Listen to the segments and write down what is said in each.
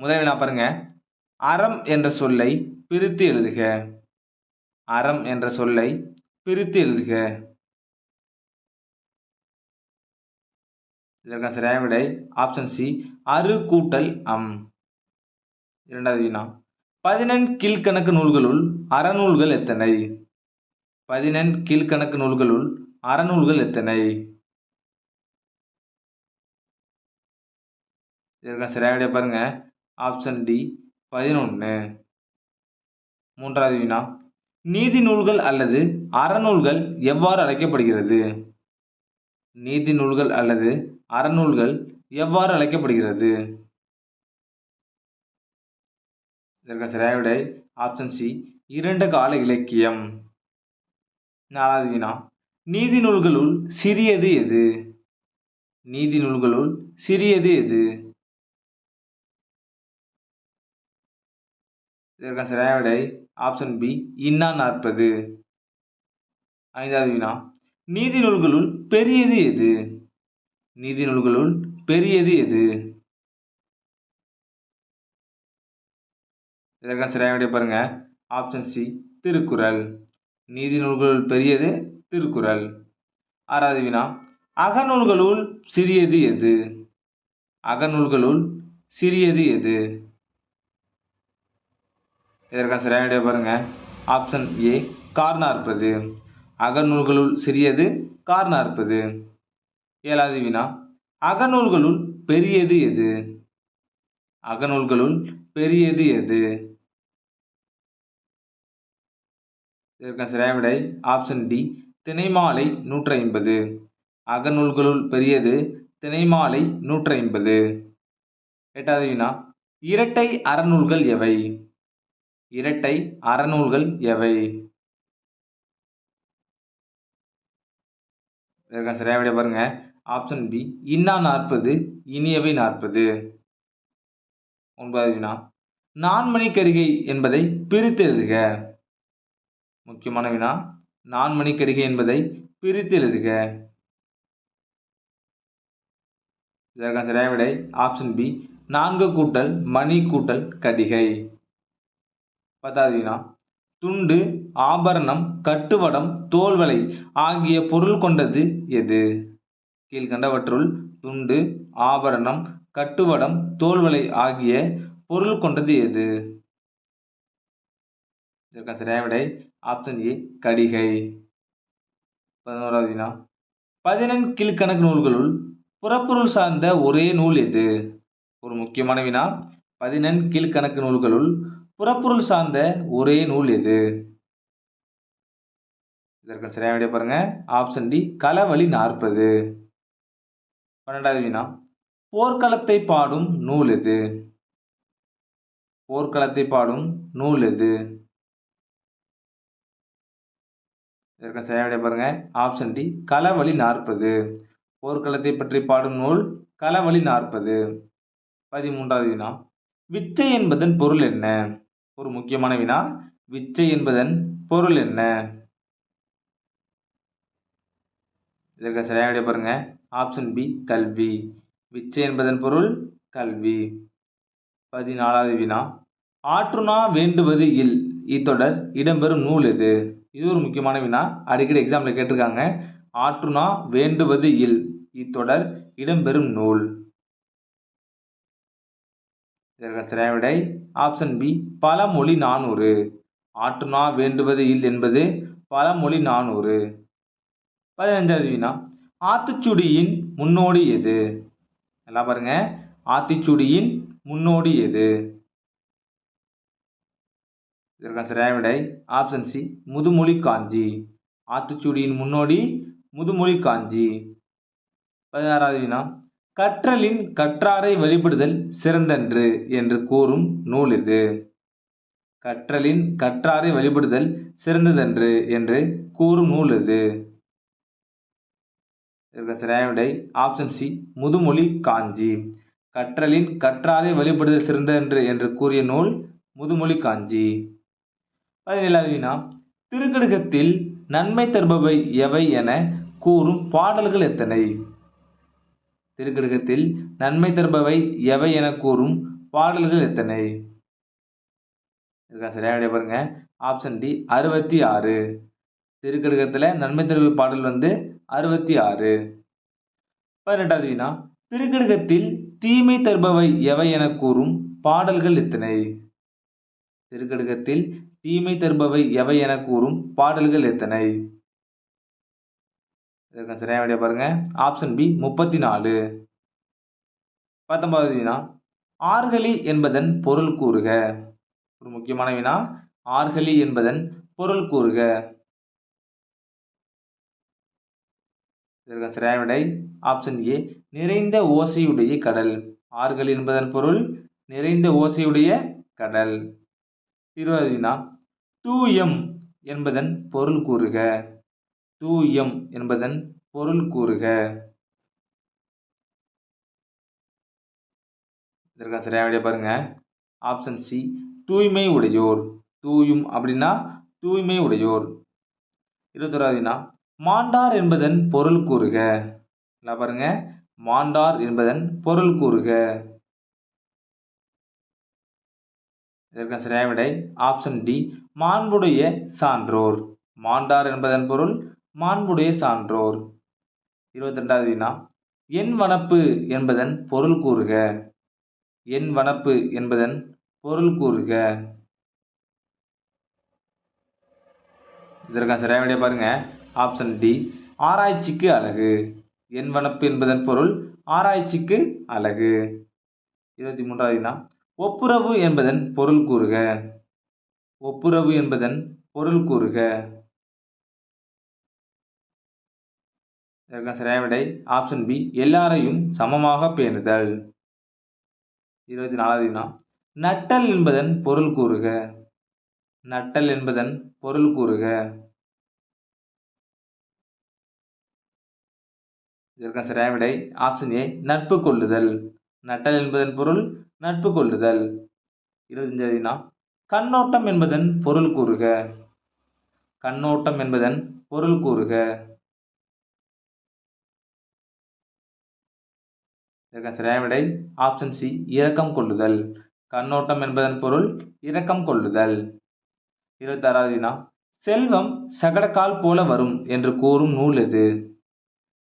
முதல் வினா பாருங்க. அறம் என்ற சொல்லை பிரித்து எழுதுக. அறம் என்ற சொல்லை பிரித்து எழுதுக. இதற்கான சரியான விடை? ஆப்ஷன் சி அரு கூட்டல் அம். இரண்டாவது வினா. பதினெண் கீழ்கணக்கு நூல்களுள் அறநூல்கள் எத்தனை? பதினெண் கீழ்கணக்கு நூல்களுள் அறநூல்கள் எத்தனை? இதற்கான சரியான விடை பாருங்க. ஆப்ஷன் டி பதினொன்று மூன்றாவது வினா. நீதி நூல்கள் அல்லது அறநூல்கள் எவ்வாறு அழைக்கப்படுகிறது? நீதி நூல்கள் அல்லது அறநூல்கள் எவ்வாறு அழைக்கப்படுகிறது? இதற்கு சரியான விடை ஆப்ஷன் சி இரண்டு கால இலக்கியம். நாலாவது வினா. நீதி நூல்களுள் சிறியது எது? நீதி நூல்களுள் சிறியது எது? இதற்கான சரியான விடை ஆப்ஷன் பி இன்னா நாற்பது. ஐந்தாவது வினா நீதி நூல்களுள் பெரியது எது? நீதி நூல்களுள் பெரியது எது? இதற்கான சரியான விடை பாருங்க. ஆப்ஷன் சி திருக்குறள். நீதி நூல்களுள் பெரியது திருக்குறள். ஆறாவது வினா அகநூல்களுள் சிறியது எது? அகநூல்களுள் சிறியது எது? இதற்கான சரியான விடை பாருங்கள் ஆப்ஷன் ஏ கார் நாற்பது அகநூல்களுள் சிறியது கார்னார்பது ஏழாவது வினா அகநூல்களுள் பெரியது எது? அகநூல்களுள் பெரியது எது? இதற்கான சரியான விடை ஆப்ஷன் டி திணைமாலை நூற்றி ஐம்பது அகநூல்களுள் பெரியது திணைமாலை நூற்றி ஐம்பது எட்டாவது வினா இரட்டை அறநூல்கள் எவை? இரட்டை அறநூல்கள் எவை? இதற்கான சரியான பாருங்க. ஆப்ஷன் பி இன்னா நாற்பது இனியவை நாற்பது. ஒன்பதாவது வினா. நான்மணி கடிகை என்பதை பிரித்து எழுதுக. முக்கியமான வினா. நான்மணி கடிகை என்பதை பிரித்து எழுதுக. இதற்கான சரியான விடை. ஆப்ஷன் பி நான்கு கூட்டல் மணி கூட்டல் கடிகை. பத்தாவது வினா துண்டு ஆபரணம் கட்டுவடம் தோல்வளை ஆகிய பொருள் கொண்டது எது? கீழ்கண்டவற்றுள் துண்டு ஆபரணம் கட்டுவடம் தோல்வளை ஆகிய பொருள் கொண்டது எது? இதற்கான சரியான விடை ஆப்ஷன் ஏ கடிகை. பதினோராவது வினா பதினெண் கீழ்கணக்கு நூல்களுள் புறப்பொருள் சார்ந்த ஒரே நூல் எது? ஒரு முக்கியமான வினா பதினெண் கீழ்கணக்கு நூல்களுள் புறப்பொருள் சார்ந்த ஒரே நூல் எது? இதற்கு சரியான விட பாருங்க. ஆப்ஷன் டி களவழி நாற்பது. பன்னெண்டாவது வினா போர்க்களத்தை பாடும் நூல் எது? போர்க்களத்தை பாடும் நூல் எது? இதற்கு சரியான விடை பாருங்க. ஆப்ஷன் டி களவழி நாற்பது. போர்க்களத்தை பற்றி பாடும் நூல் களவழி நாற்பது. பதிமூன்றாவது வினா வித்தை என்பதன் பொருள் என்ன? ஒரு முக்கியமான வினா விச்சை என்பதன் பொருள் என்ன? இதற்கு சரியாக விட பாருங்க. ஆப்ஷன் பி கல்வி. விச்சை என்பதன் பொருள் கல்வி. பதினாலாவது வினா. ஆற்றுணா வேண்டுவது இல். இத்தொடர் இடம்பெறும் நூல் எது இது ஒரு முக்கியமான வினா. அடிக்கடி எக்ஸாமில் கேட்டிருக்காங்க. ஆற்றுணா வேண்டுவது இல். இத்தொடர் இடம்பெறும் நூல். இதற்கு சரியான விடை ஆப்ஷன் பி பழமொழி நானூறு. ஆற்றுணா வேண்டுவது இல் என்பது பழமொழி நானூறு. பதினைஞ்சாவது வினா ஆத்துச்சுடியின் முன்னோடி எது? எல்லாம் பாருங்க. ஆத்திச்சுடியின் முன்னோடி எது? இதற்கான சரியான விடை ஆப்ஷன் சி முதுமொழி காஞ்சி. ஆத்துச்சுடியின் முன்னோடி முதுமொழி காஞ்சி. பதினாறாவது வினா கற்றலின் கற்றாரை வழிபடுதல் சிறந்தன்று என்று கூறும் நூல் இது. கற்றலின் கற்றாரை வழிபடுதல் சிறந்ததன்று என்று கூறும் நூல் இது. இதற்கு ஆப்ஷன் சி முதுமொழி காஞ்சி. கற்றலின் கற்றாரை வழிபடுதல் சிறந்தன்று என்று கூறிய நூல் முதுமொழி காஞ்சி. பதினேழாவது வினா திருக்கடுகத்தில் நன்மை தருபவை எவை என கூறும் பாடல்கள் எத்தனை? திருக்கடுகத்தில் நன்மை தருபவை எவை என கூறும் பாடல்கள் எத்தனை? இருக்கா? சரியாக பாருங்க. ஆப்ஷன் டி அறுபத்தி ஆறு திருக்கடுகத்தில் நன்மை தருவி பாடல் வந்து அறுபத்தி ஆறு பதினெட்டாவது வினா திருக்கடுகத்தில் தீமை தருபவை எவை என கூறும் பாடல்கள் எத்தனை? திருக்கடுகத்தில் தீமை தருபவை எவை என கூறும் பாடல்கள் எத்தனை? இதுக்கு சரியான விடைய பாருங்கள் ஆப்ஷன் பி முப்பத்தி நாலு பத்தொன்பதாவது வினா ஆர்கலி என்பதன் பொருள் கூறுக. ஒரு முக்கியமான வினா ஆர்கலி என்பதன் பொருள் கூறுக. இதற்கு சரியான விடை ஆப்ஷன் ஏ நிறைந்த ஓசையுடைய கடல். ஆறுகள் என்பதன் பொருள் நிறைந்த ஓசையுடைய கடல். இருபது வினா டூ எம் என்பதன் பொருள் கூறுக. தூயம் என்பதன் பொருள் கூறுக. இதற்கான சரியான விடைய பாருங்க. ஆப்ஷன் சி தூய்மை உடையோர். தூயும் அப்படின்னா தூய்மை உடையோர். இருபத்தோராவது மாண்டார் என்பதன் பொருள் கூறுக. நல்லா பாருங்க. மாண்டார் என்பதன் பொருள் கூறுக. இதற்கான சரியான விடை ஆப்ஷன் டி மாண்புடைய சான்றோர். மாண்டார் என்பதன் பொருள் மாண்புடைய சான்றோர். இருபத்தி ரெண்டாவது வினா என் வனப்பு என்பதன் பொருள் கூறுக. என் வனப்பு என்பதன் பொருள் கூறுக. இதற்கான சரியான விடைய பாருங்க. ஆப்ஷன் டி ஆராய்ச்சிக்கு அழகு. என் வனப்பு என்பதன் பொருள் ஆராய்ச்சிக்கு அழகு. இருபத்தி மூன்றாவது வினா ஒப்புரவு என்பதன் பொருள் கூறுக. ஒப்புரவு என்பதன் பொருள் கூறுக. இதற்கான சரியான விடை ஆப்ஷன் பி எல்லாரையும் சமமாக பேணுதல். இருபத்தி நாலாவது வினா நட்டல் என்பதன் பொருள் கூறுக. நட்டல் என்பதன் பொருள் கூறுக. இதற்கான சரியான விடை ஆப்ஷன் ஏ நட்பு கொள்ளுதல். நட்டல் என்பதன் பொருள் நட்பு கொள்ளுதல். இருபத்தஞ்சாவது வினா கண்ணோட்டம் என்பதன் பொருள் கூறுக. கண்ணோட்டம் என்பதன் பொருள் கூறுக. இதற்கான சரியான விடை ஆப்ஷன் சி இரக்கம் கொள்ளுதல். கண்ணோட்டம் என்பதன் பொருள் இரக்கம் கொள்ளுதல். இருபத்தாறாவது வினா. செல்வம் சகடக்கால் போல வரும் என்று கூறும் நூல் எது?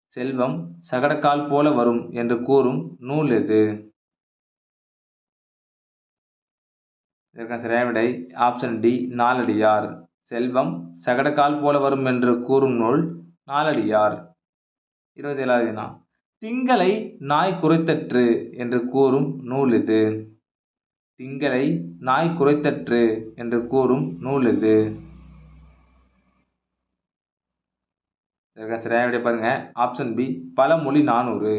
செல்வம் சகடக்கால் போல வரும் என்று கூறும் நூல் எது? இதற்கான சரியான விடை ஆப்ஷன் டி நாலடியார். செல்வம் சகடக்கால் போல வரும் என்று கூறும் நூல் நாலடியார். இருபத்தி ஏழாவது வினா. திங்களை நாய் குறைத்தற்று என்று கூறும் நூல் இது. திங்களை நாய் குறைத்தற்று என்று கூறும் நூல் இது. இதற்கான சரியான விடை பாருங்க. ஆப்ஷன் பி பழமொழி நானூறு.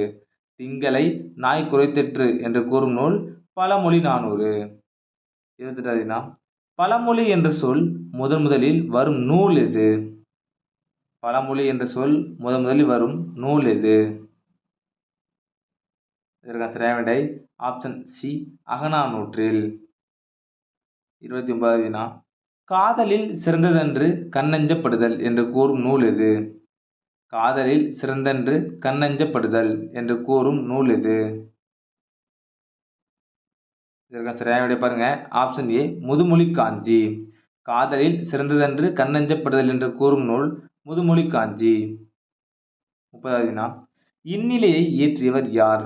திங்களை நாய் குறைத்தற்று என்று கூறும் நூல் பழமொழி நானூறு. இருபத்தெட்டாவதுனா பழமொழி என்ற சொல் முதன் முதலில் வரும் நூல் எது பழமொழி என்ற சொல் முதன் முதலில் வரும் நூல் எது இதற்கான சரியான விடை ஆப்ஷன் சி அகநானூற்றில் இருபத்தி ஒன்பதாவது வினா. காதலில் சிறந்ததென்று கண்ணஞ்சப்படுதல் என்று கூறும் நூல் எது? காதலில் சிறந்தென்று கண்ணஞ்சப்படுதல் என்று கூறும் நூல் எது? இதற்கான சரியான விடை பாருங்க. ஆப்ஷன் ஏ முதுமொழி காஞ்சி காதலில் சிறந்ததென்று கண்ணஞ்சப்படுதல் என்று கூறும் நூல் முதுமொழி காஞ்சி முப்பதாவது வினா. இந்நிலையை இயற்றியவர் யார்?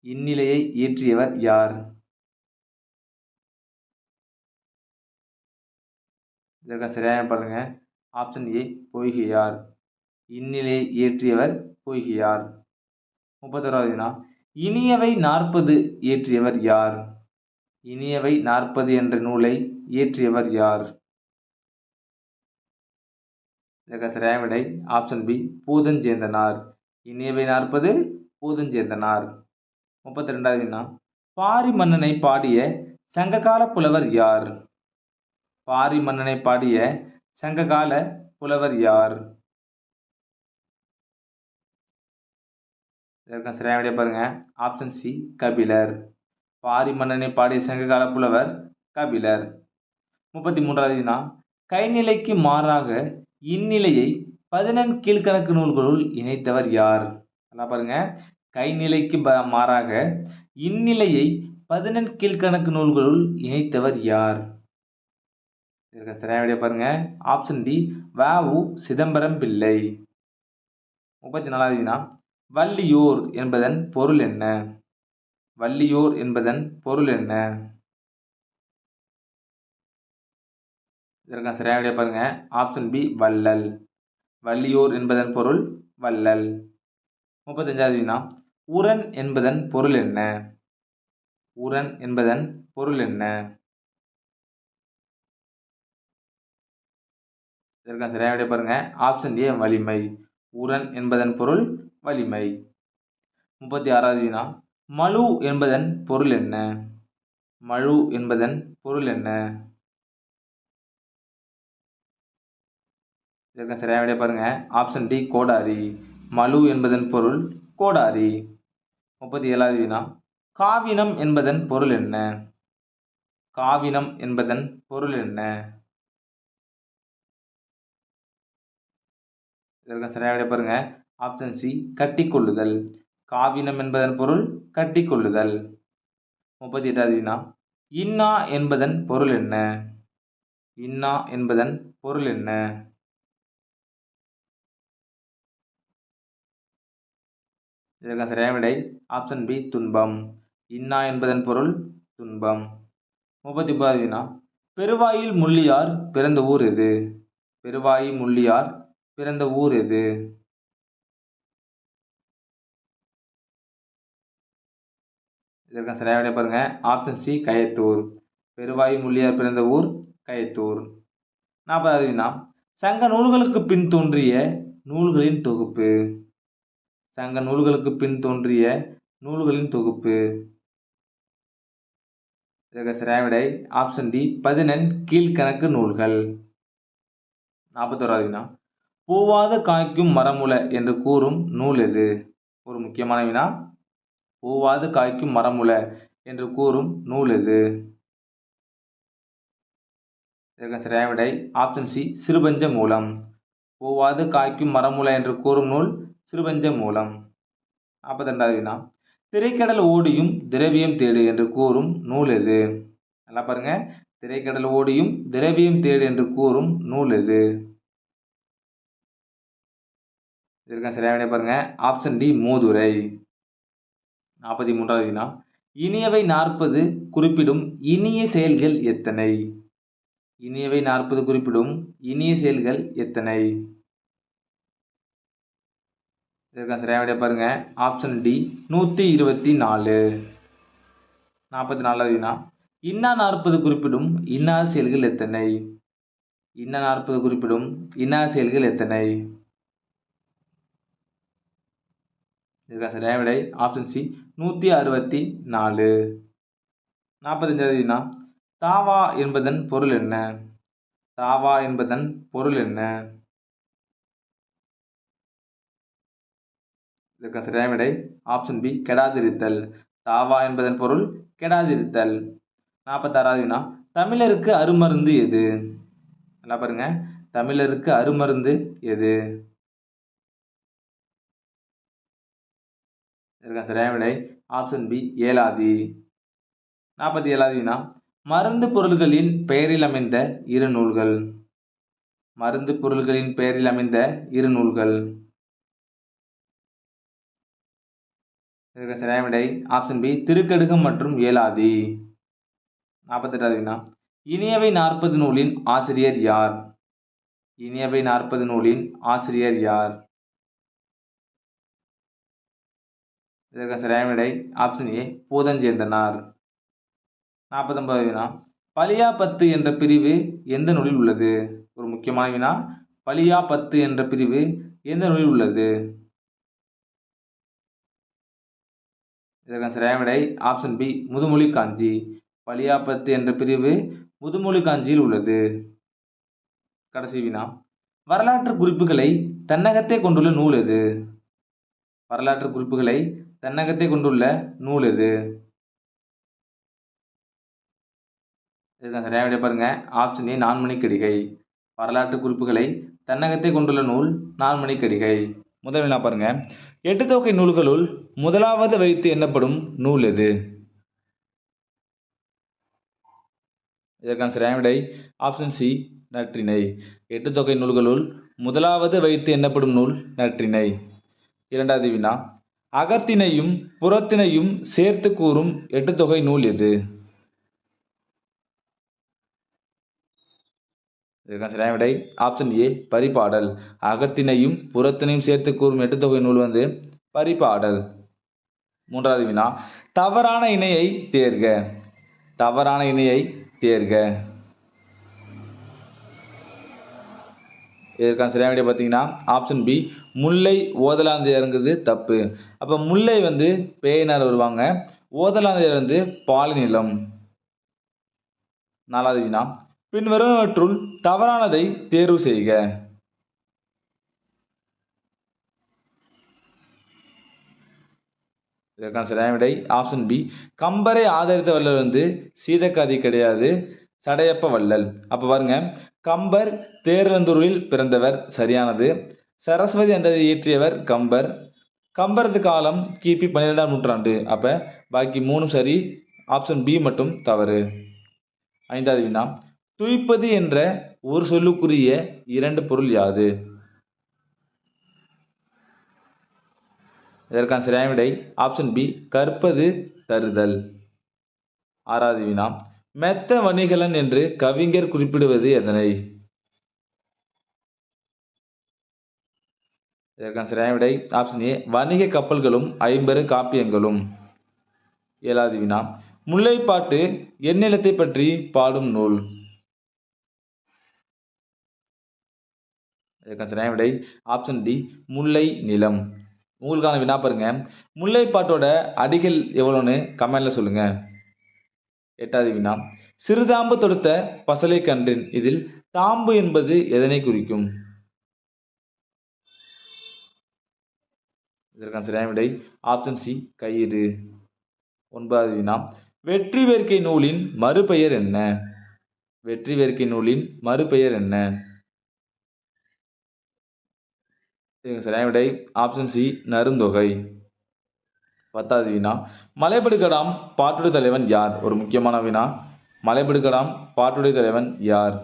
இந்நிலையை இயற்றியவர் யார்? இதற்கான சரியான பாருங்க. ஆப்ஷன் ஏ பொய்கையார். இந்நிலையை இயற்றியவர் பொய்கையார். முப்பத்தோராவது வினா. இனியவை நாற்பது இயற்றியவர் யார்? இனியவை நாற்பது என்ற நூலை இயற்றியவர் யார்? இதற்கு சரியான விடை. ஆப்ஷன் பி பூதஞ்சேந்தனார். இனியவை நாற்பது பூதஞ்சேந்தனார். முப்பத்தி ரெண்டாவது வினா பாரி மன்னனை பாடிய சங்ககால புலவர் யார்? பாரி மன்னனை பாடிய சங்ககால புலவர் யார்? இதற்கான சரியான விடைய பாருங்க. Option C Kapilar. பாரி மன்னனை பாடிய சங்ககால புலவர் கபிலர். முப்பத்தி மூன்றாவது வினா கைநிலைக்கு மாறாக இந்நிலையை பதினெண் கீழ்கணக்கு நூல்களுள் இணைத்தவர் யார்? நல்லா பாருங்க. கைநிலைக்கு ப மாறாக இந்நிலையை பதினெண் கீழ்கணக்கு நூல்களுள் இணைத்தவர் யார்? இதற்கு சரியான விடைய பாருங்க. ஆப்ஷன் டி வ உ சிதம்பரம் பிள்ளை. முப்பத்தி நாலாவது வினா வள்ளியோர் என்பதன் பொருள் என்ன? வள்ளியோர் என்பதன் பொருள் என்ன? இதற்கான சரியான விடைய பாருங்க. ஆப்ஷன் பி வள்ளல். வள்ளியோர் என்பதன் பொருள் வள்ளல். முப்பத்தஞ்சாவது வினா. உரன் என்பதன் பொருள் என்ன? உரன் என்பதன் பொருள் என்ன? இதற்கான சரியான விட பாருங்க. ஆப்ஷன் ஏ வலிமை. உரன் என்பதன் பொருள் வலிமை. முப்பத்தி ஆறாவது வினா. மழு என்பதன் பொருள் என்ன? மழு என்பதன் பொருள் என்ன? இதற்கான சரியான விட பாருங்க. ஆப்ஷன் டி கோடாரி. மலு என்பதன் பொருள் கோடாரி. முப்பத்தி ஏழாவது வினா. காவினம் என்பதன் பொருள் என்ன? காவினம் என்பதன் பொருள் என்ன? இதற்கு சரியாக பாருங்க. Option C கட்டிக்கொள்ளுதல். காவினம் என்பதன் பொருள் கட்டிக்கொள்ளுதல். முப்பத்தி எட்டாவது வினா. இன்னா என்பதன் பொருள் என்ன? இன்னா என்பதன் பொருள் என்ன? இதற்கான சரியான விடை. ஆப்ஷன் பி துன்பம். இன்னா என்பதன் பொருள் துன்பம். முப்பத்தி ஒன்பதாவது வினா பெருவாயில் முள்ளியார் பிறந்த ஊர் எது? பெருவாயி முள்ளியார் பிறந்த ஊர் எது? இதற்கான சரியான விடை பாருங்க. Option C Kayathur. பெருவாயி முள்ளியார் பிறந்த ஊர் கயத்தூர். நாற்பதாவது வினா சங்க நூல்களுக்கு பின் தோன்றிய நூல்களின் தொகுப்பு. சங்க நூல்களுக்கு பின் தோன்றிய நூல்களின் தொகுப்பு. இதற்கு விடை ஆப்ஷன் டி பதினெண் கீழ்கணக்கு நூல்கள். நாற்பத்தோராது வினா. பூவாத காய்க்கும் மரமுல என்று கூறும் நூல் எது? ஒரு முக்கியமான வினா. பூவாது காய்க்கும் மரமுல என்று கூறும் நூல் எது? இதற்கு சரியான விடை ஆப்ஷன் சி சிறுபஞ்ச மூலம் பூவாது காய்க்கும் மரமுல என்று கூறும் நூல் சிறுபஞ்ச மூலம். நாற்பத்தி ரெண்டாவது வினா. திரைக்கடல் ஓடியும் திரவியம் தேடு என்று கூறும் நூல் எது? நல்லா பாருங்க. திரைக்கடல் ஓடியும் திரவியம் தேடு என்று கூறும் நூல் எது? இதற்கான சரியான பாருங்க. Option D Moothurai. நாற்பத்தி மூன்றாவது வினா. இனியவை நாற்பது குறிப்பிடும் இனிய செயல்கள் எத்தனை? இனியவை நாற்பது குறிப்பிடும் இனிய செயல்கள் எத்தனை? இதற்கான சரியான விடைய பாருங்கள் ஆப்ஷன் டி நூற்றி இருபத்தி நாலு. நாற்பத்தி நாலாவது வினா. இன்னா நாற்பது குறிப்பிடும் இன்னா செயல்கள் எத்தனை? இன்னா நாற்பது குறிப்பிடும் இன்னா செயல்கள் எத்தனை? இதற்கான சரியான விடை. ஆப்ஷன் சி நூற்றி அறுபத்தி நாலு. நாற்பத்தஞ்சாவது வினா. தாவா என்பதன் பொருள் என்ன? தாவா என்பதன் பொருள் என்ன? இதற்கு சரியான விடை ஆப்ஷன் பி கெடாதிருத்தல். தாவா என்பதன் பொருள் கெடாதிருத்தல். நாற்பத்தாறாவது வினா தமிழருக்கு அருமருந்து எது? நல்லா பாருங்க. தமிழருக்கு அருமருந்து எது? இதற்கு சரியான விடை ஆப்ஷன் பி ஏலாதி நாற்பத்தி ஏழாவது வினா மருந்து பொருள்களின் பெயரில் அமைந்த இரு நூல்கள். மருந்து பொருள்களின் பெயரில் அமைந்த இரு நூல்கள். இதற்கு சரியான விடை ஆப்ஷன் பி திருக்கடுகம் மற்றும் ஏலாதி. நாற்பத்தெட்டாவது வினா. இனியவை நாற்பது நூலின் ஆசிரியர் யார்? இனியவை நாற்பது நூலின் ஆசிரியர் யார்? இதற்கு சரியான விடை ஆப்ஷன் ஏ பூதஞ்சேந்தனார். நாற்பத்தொன்பது வினா. பலியா பத்து என்ற பிரிவு எந்த நூலில் உள்ளது? ஒரு முக்கியமான வினா. பலியா பத்து என்ற பிரிவு எந்த நூலில் உள்ளது? இதற்கான சரியான விடை ஆப்ஷன் பி முதுமொழி காஞ்சி. பலியாப்பத்து என்ற பிரிவு முதுமொழி காஞ்சியில் உள்ளது. கடைசி வினா. வரலாற்று குறிப்புகளை தன்னகத்தே கொண்டுள்ள நூல் எது? வரலாற்று குறிப்புகளை தன்னகத்தை கொண்டுள்ள நூல் எது? இதுதான் சரியான விடை பாருங்க. ஆப்ஷன் ஏ நான்மணிக்கடிகை. வரலாற்று குறிப்புகளை தன்னகத்தை கொண்டுள்ள நூல் நான்மணிக்கடிகை. முதல் நான் பாருங்கள் எட்டு தொகை நூல்களுள் முதலாவது வைத்து என்னப்படும் நூல் எது? இதற்கான சரியான ஆப்ஷன் சி நற்றினை எட்டு தொகை நூல்களுள் முதலாவது வைத்து என்னப்படும் நூல் நற்றினை இரண்டாவது வினா அகத்தினையும் புறத்தினையும் சேர்த்து கூறும் எட்டு தொகை நூல் எது? சரியான விடை ஆப்ஷன் ஏ பரிபாடல் அகத்தினையும் புறத்தினையும் சேர்த்து கூறும் எட்டுத்தொகை நூல் வந்து பரிபாடல் மூன்றாவது வினா தவறான இணையை தேர்க. தவறான இணையை தேர்க. இதற்கான சரியான விடை பார்த்தீங்கன்னா ஆப்ஷன் பி முல்லை ஓதலாந்தையருங்கிறது தப்பு. அப்போ முல்லை வந்து பேயினார் வருவாங்க. ஓதலாந்தையர் வந்து பாலிநிலம் நாலாவது வினா பின்வருவனவற்றுள் தவறானதை தேர்வு செய்க. இதற்கான சரியான விடை. ஆப்ஷன் பி கம்பரை ஆதரித்த வள்ளல் வந்து சீதக்காதி கிடையாது சடையப்ப வள்ளல். அப்போ பாருங்க கம்பர் தேரலந்தூரில் பிறந்தவர் சரியானது. சரஸ்வதி என்றதை இயற்றியவர் கம்பர். கம்பரது காலம் கிபி பன்னிரெண்டாம் நூற்றாண்டு. அப்போ பாக்கி மூணும் சரி ஆப்ஷன் பி மட்டும் தவறு. ஐந்தாவது வினா. துய்ப்பது என்ற ஒரு சொல்லுக்குரிய இரண்டு பொருள் யாது? இதற்கான சரியான விடை ஆப்ஷன் பி கற்பது தருதல். ஆறாவது வினா மெத்த வணிகலன் என்று கவிஞர் குறிப்பிடுவது எதனை? இதற்கான சரியான விடை ஆப்ஷன் ஏ வணிக கப்பல்களும் ஐம்பெரு காப்பியங்களும். ஏழாவது வினா முல்லைப்பாட்டு எந்நிலத்தை பற்றி பாடும் நூல். இதற்கான சரியான விடை ஆப்ஷன் டி முல்லை நிலம். உங்களுக்கான வினா பாருங்க. முல்லைப்பாட்டோட அடிகள் எவ்வளோன்னு கமெண்டில் சொல்லுங்க. எட்டாவது வினா. சிறுதாம்பு தொடுத்த பசலை கன்றேன் இதில் தாம்பு என்பது எதனை குறிக்கும்? இதற்கான சரியான விடை ஆப்ஷன் சி கயிறு. ஒன்பதாவது வினா. வெற்றி வேர்க்கை நூலின் மறுபெயர் என்ன? வெற்றி வேர்க்கை நூலின் மறுபெயர் என்ன? சரியான விடை ஆப்ஷன் சி நருந்தொகை பத்தாவது வினா மலைபடுகடாம் பாட்டுடைய தலைவன் யார்? ஒரு முக்கியமான வினா மலைபடுகடாம் பாட்டுடைய தலைவன் யார்?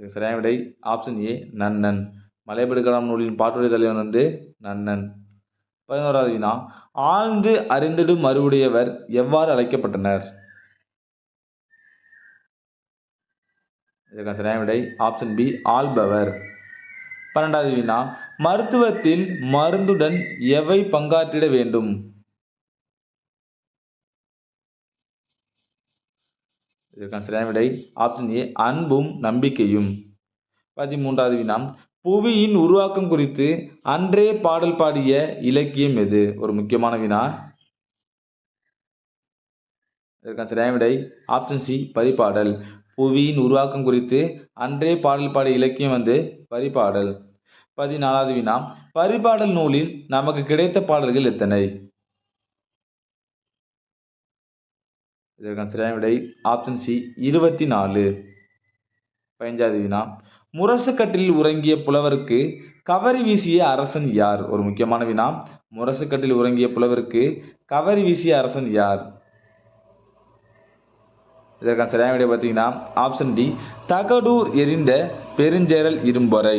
சரியான விடை ஆப்ஷன் ஏ நன்னன். மலைபடுகடாம் நூலின் பாட்டுடைய தலைவன் வந்து நன்னன். பதினோராவது வினா ஆழ்ந்து அறிந்திடும் மறுவுடையவர் எவ்வாறு அழைக்கப்பட்டனர்? இதற்கான சரியான விடை ஆப்ஷன் பி ஆள்பவர். பன்னெண்டாவது வினா மருத்துவத்தில் மருந்துடன் எவை பங்காற்றிட வேண்டும்? இதற்கான சரியான விடை ஆப்ஷன் ஏ அன்பும் நம்பிக்கையும். பதிமூன்றாவது வினா புவியின் உருவாக்கம் குறித்து அன்றே பாடல் பாடிய இலக்கியம் எது? ஒரு முக்கியமான வினா. இதற்கான சரியான விடை ஆப்ஷன் சி பரிபாடல் புவியின் உருவாக்கம் குறித்து அன்றே பாடல் பாடிய இலக்கியம் வந்து பரிபாடல். பதினாலாவது வினா பரிபாடல் நூலில் நமக்கு கிடைத்த பாடல்கள் எத்தனை? இதற்கான சரியான விடை ஆப்ஷன் சி இருபத்தி நாலு பதினஞ்சாவது வினா முரசுக்கட்டில் உறங்கிய புலவருக்கு கவரி வீசிய அரசன் யார்? ஒரு முக்கியமான வினா முரசுக்கட்டில் உறங்கிய புலவருக்கு கவரி வீசிய அரசன் யார்? இதற்கான சரியான விடை பார்த்தீங்கன்னா ஆப்ஷன் டி தகடூர் எரிந்த பெருஞ்சேரல் இரும்பொறை.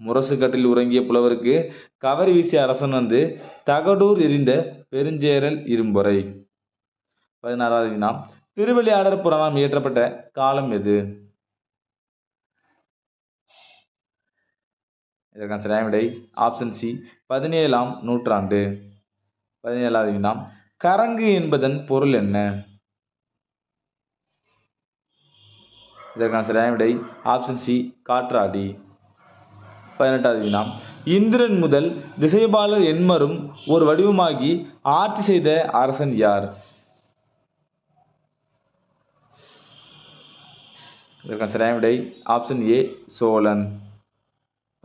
முரசுக்கட்டில் உறங்கிய புலவருக்கு கவரி வீசிய அரசன் வந்து தகடூர் எரிந்த பெருஞ்சேரல் இரும்பொறை. பதினாறாவது வினா திருவிளையாடற் புராணம் இயற்றப்பட்ட காலம் எது? இதற்கான சரியான விடை ஆப்ஷன் சி பதினேழாம் நூற்றாண்டு. பதினேழாவது வினா கரங்கு என்பதன் பொருள் என்ன? இதற்கான சரியான விடை ஆப்ஷன் சி காற்றாடி. பதினெட்டாவது வினா இந்திரன் முதல் திசைபாலர் என்மரும் ஒரு வடிவமாகி ஆட்சி செய்த அரசன் யார்? இதற்கான சரியான விடை ஆப்ஷன் ஏ சோழன்.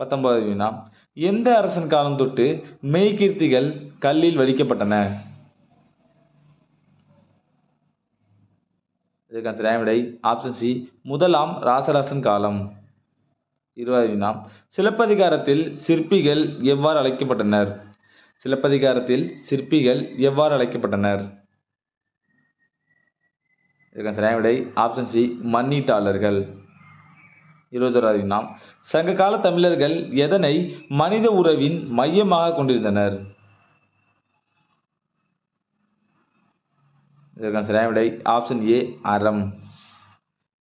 பத்தொன்பதாவது வினா எந்த அரசன் காலம் தொட்டு மெய்கீர்த்திகள் கல்லில் வடிக்கப்பட்டன? இதற்கான சரியான விடை ஆப்ஷன் சி முதலாம் ராசராசன் காலம். இருபது வினா சிலப்பதிகாரத்தில் சிற்பிகள் எவ்வாறு அழைக்கப்பட்டனர்? சிலப்பதிகாரத்தில் சிற்பிகள் எவ்வாறு அழைக்கப்பட்டனர்? இதற்கான சரியான விடை ஆப்ஷன் சி மண்ணீட்டாளர்கள் இருபத்தோராவது வினா சங்க கால தமிழர்கள் எதனை மனித உறவின் மையமாக கொண்டிருந்தனர்? இதற்கான சரியான விடை. ஆப்ஷன் ஏ அறம்.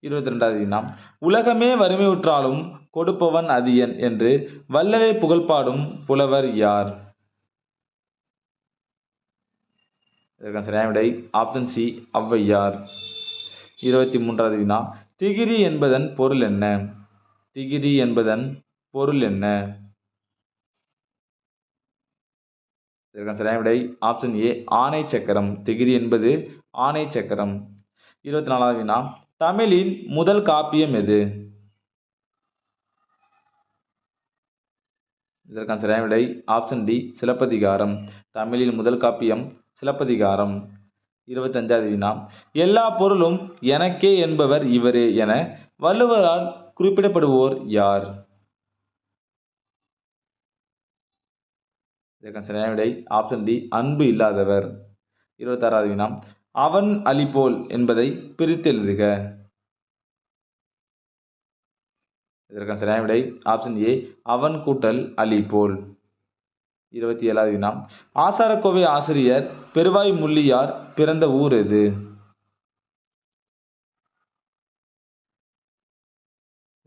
இருபத்தி ரெண்டாவது வினா உலகமே வறுமையுற்றாலும் கொடுப்பவன் அதியன் என்று வல்லலை புகழ்பாடும் புலவர் யார்? இதற்கான சரியான விடை. ஆப்ஷன் சி ஔவையார். இருபத்தி மூன்றாவது வினா திகிரி என்பதன் பொருள் என்ன? திகிரி என்பதன் பொருள் என்ன? இதற்கான சரியான விடை. ஆப்ஷன் ஏ ஆணை சக்கரம். திகிரி என்பது ஆணை சக்கரம். இருபத்தி நாலாவது வினா. தமிழின் முதல் காப்பியம் எது? இதற்கான சரியான விடை ஆப்ஷன் டி சிலப்பதிகாரம். தமிழின் முதல் காப்பியம் சிலப்பதிகாரம். இருபத்தஞ்சாவது வினா. எல்லா பொருளும் எனக்கே என்பவர் இவரே என வள்ளுவரால் குறிப்பிடப்படுவோர் யார்? இதற்கான சரியான விடை ஆப்ஷன் டி அன்பு இல்லாதவர். இருபத்தாறாவது வினா. அவன் அலிபோல் என்பதை பிரித்தெழுதுக இதற்கான சரியான விடை ஆப்ஷன் ஏ அவன் கூட்டல் அலி போல் இருபத்தி ஏழாவது வினா ஆசாரக்கோவை ஆசிரியர் பெருவாய் முள்ளியார் பிறந்த ஊர் எது?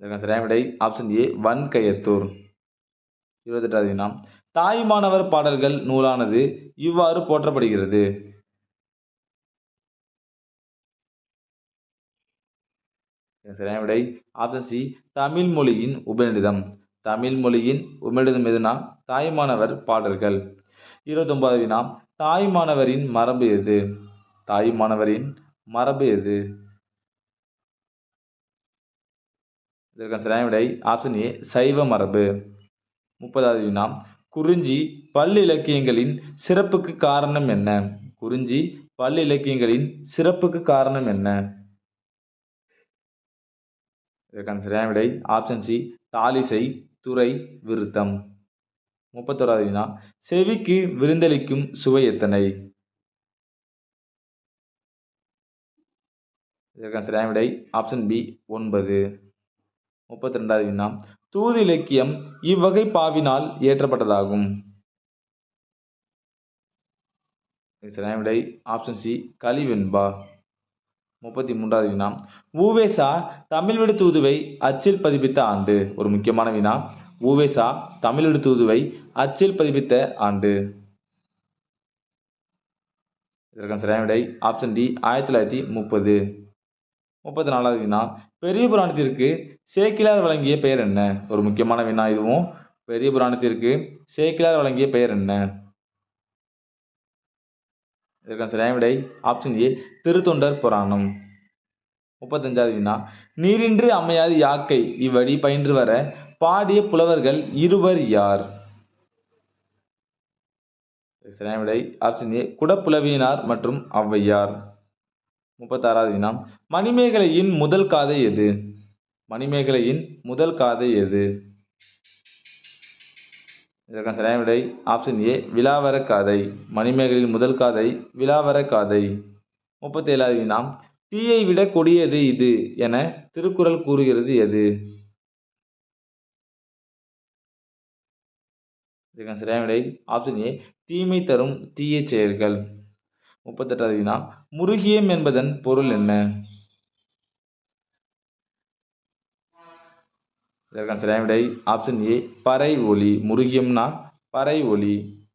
இதற்கான சரியான விடை ஆப்ஷன் ஏ வன்கயத்தூர். இருபத்தெட்டாவது வினா தாய்மானவர் பாடல்கள் நூலானது இவ்வாறு போற்றப்படுகிறது. சரியான விடை ஆப்ஷன் சி தமிழ் மொழியின் உபநிடதம். தமிழ் மொழியின் உபநிடதம் எதுனா? தாய்மானவர் பாடல்கள். இருபத்தொன்பது வினா தாய்மானவரின் மரபு எது? தாய்மானவரின் மரபு எது? இதற்கான சரியான விடை ஆப்ஷன் ஏ சைவ மரபு. முப்பதாவது வினா குறிஞ்சி பல்லிலக்கியங்களின் சிறப்புக்கு காரணம் என்ன? குறிஞ்சி பல்லிலக்கியங்களின் சிறப்புக்கு காரணம் என்ன? இதற்கான சரியான விடை ஆப்ஷன் சி தாலிசை துறை விருத்தம். முப்பத்தோராது வினா செவிக்கு விருந்தளிக்கும் சுவை எத்தனை? இதற்கான சரியான விடை ஆப்ஷன் பி ஒன்பது. முப்பத்தி ரெண்டாவது வினா தூது இலக்கியம் இவ்வகை பாவினால் இயற்றப்பட்டதாகும். சரியான விடை ஆப்ஷன் சி கலிவெண்பா முப்பத்தி மூன்றாவது வினா. ஊவேசா தமிழ் விடு தூதுவை அச்சில் பதிப்பித்த ஆண்டு. ஒரு முக்கியமான வினா. ஊவேசா தமிழ் விடு தூதுவை அச்சில் பதிப்பித்த ஆண்டு. இதற்கான சரியான விடை ஆப்ஷன் டி ஆயிரத்தி தொள்ளாயிரத்தி முப்பது. முப்பத்தி நாலாவது வினா. பெரிய புராணத்திற்கு சேக்கிலார் வழங்கிய பெயர் என்ன? ஒரு முக்கியமான வினா இதுவும். பெரிய புராணத்திற்கு சேக்கிலார் வழங்கிய பெயர் என்ன? இதற்கான சரியான விடை. ஆப்ஷன் ஏ திருத்தொண்டர் புராணம். முப்பத்தஞ்சாவது வினா. நீரின்றி அமையாது யாக்கை. இவ்வழி பயின்று வர பாடிய புலவர்கள் இருவர் யார்? சரியான விடை. ஆப்ஷன் ஏ குடப்புலவியினார் மற்றும் ஔவையார். முப்பத்தாறாவது வினா. மணிமேகலையின் முதல் காதை எது? மணிமேகலையின் முதல் காதை எது? இதற்கான சரியான விடை ஆப்ஷன் ஏ விலாவர காதை. மணிமேகலின் முதல் காதை விலாவர காதை. முப்பத்தி ஏழாவது நாம் தீயை விட கொடியது இது என திருக்குறள் கூறுகிறது எது? இதற்கான சரியான விடை ஆப்ஷன் ஏ தீமை தரும் தீய செயல்கள். முப்பத்தெட்டாவது வினா முருகியம் என்பதன் பொருள் என்ன? இதற்கான சரியான விடை ஆப்ஷன் ஏ பறை ஒலி முருகியம்னா பறை ஒலி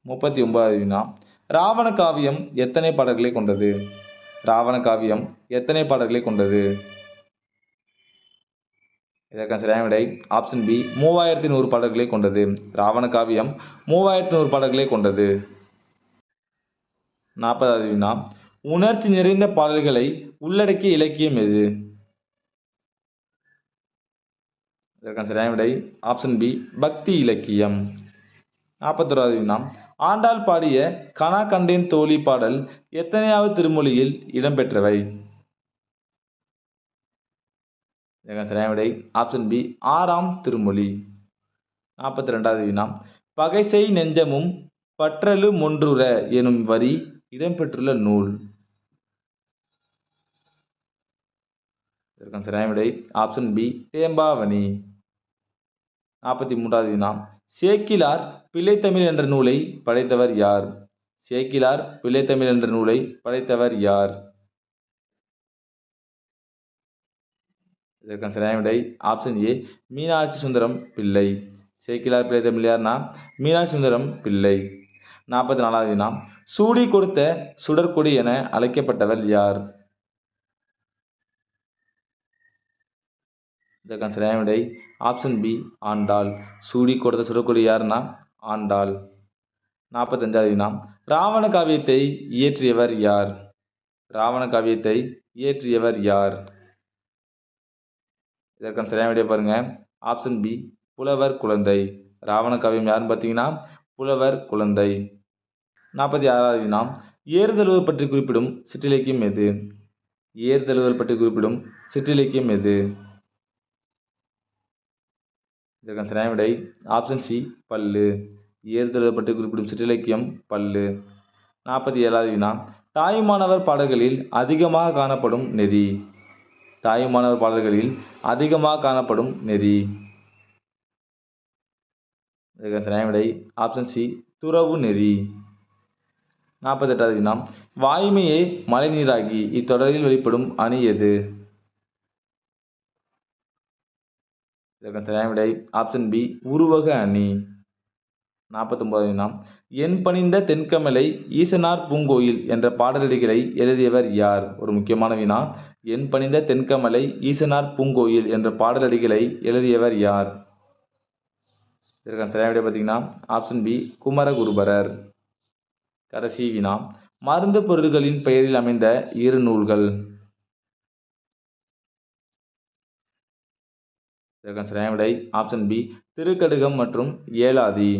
முப்பத்தி ஒன்பதாவது வினா. ராவண காவியம் எத்தனை பாடல்களை கொண்டது? ராவண காவியம் எத்தனை பாடல்களை கொண்டது? இதற்கான சரியான விடை ஆப்ஷன் பி மூவாயிரத்தி நூறு பாடல்களை கொண்டது. ராவண காவியம் மூவாயிரத்தி நூறு பாடல்களை கொண்டது. நாற்பதாவது வினா. உணர்ச்சி நிறைந்த பாடல்களை உள்ளடக்கிய இலக்கியம் எது? இதற்கான சரியான விடை ஆப்ஷன் பி பக்தி இலக்கியம். நாற்பத்தொராவது வினாம். ஆண்டாள் பாடிய கனா கண்டேன் தோழி பாடல் எத்தனையாவது திருமொழியில் இடம்பெற்றவை? இதற்கான சரியான விடை ஆப்ஷன் பி ஆறாம் திருமொழி. நாற்பத்தி ரெண்டாவது வினாம் பகைசை நெஞ்சமும் பற்றலு மொன்றுற எனும் வரி இடம்பெற்றுள்ள நூல். இதற்கான சரியான விடை ஆப்ஷன் பி தேம்பாவணி. நாற்பத்தி மூன்றாவது வினா சேக்கிலார் பிள்ளைத்தமிழ் என்ற நூலை படைத்தவர் யார்? சேக்கிலார் பிள்ளைத்தமிழ் என்ற நூலை படைத்தவர் யார்? இதற்கான சரியான விடை ஆப்ஷன் ஏ மீனாட்சி சுந்தரம் பிள்ளை. சேக்கிலார் பிள்ளைத்தமிழ் யார்னா? மீனாட்சி சுந்தரம் பிள்ளை. நாற்பத்தி நாலாவது வினா சூடி கொடுத்த சுடற்கொடி என அழைக்கப்பட்டவர் யார்? இதற்கான சரியான விடை ஆப்ஷன் பி ஆண்டாள். சூடி கொடுத்த சுடக்கூடிய யாருன்னா? ஆண்டாள். நாற்பத்தஞ்சாவது வினா ராவண காவியத்தை இயற்றியவர் யார்? ராவண காவியத்தை இயற்றியவர் யார்? இதற்கான சரியான விடைய பாருங்க. ஆப்ஷன் பி புலவர் குழந்தை. ராவண காவியம் யாருன்னு பார்த்தீங்கன்னா புலவர் குழந்தை. நாற்பத்தி ஆறாவது வினா ஏறுதழுவல் பற்றி குறிப்பிடும் சிற்றிலக்கியம் எது? ஏறுதழுவல் பற்றி குறிப்பிடும் சிற்றிலக்கியம் எது? இதற்கான சரியான விடை. ஆப்ஷன் சி பல்லு. ஏறுதழுவல் பற்றி குறிப்பிடும் சிற்றிலக்கியம் பல்லு. நாற்பத்தி ஏழாவது வினா. தாயுமானவர் பாடல்களில் அதிகமாக காணப்படும் நெறி. தாயுமானவர் பாடல்களில் அதிகமாக காணப்படும் நெறி. இதற்கான சரியான விடை. ஆப்ஷன் சி துறவு நெறி. நாற்பத்தெட்டாவது வினா. வாய்மையே மழைநீராகி இத்தொடரில் வெளிப்படும் அணி எது? இதற்கான சரியான விடை ஆப்ஷன் பி உருவக அணி. நாற்பத்தொம்போது வினா என் பணிந்த தென்கமலை ஈசனார் பூங்கோயில் என்ற பாடலடிகளை எழுதியவர் யார்? ஒரு முக்கியமான வினா. என் பணிந்த தென்கமலை ஈசனார் பூங்கோயில் என்ற பாடலடிகளை எழுதியவர் யார்? இதற்கான சரியான விடை பார்த்தீங்கன்னா. ஆப்ஷன் பி குமரகுருபரர். கடைசி வினா. மருந்து பொருட்களின் பெயரில் அமைந்த இரு நூல்கள். இதற்கான சரியான விடை ஆப்ஷன் பி திருக்கடுகம் மற்றும் ஏலாதி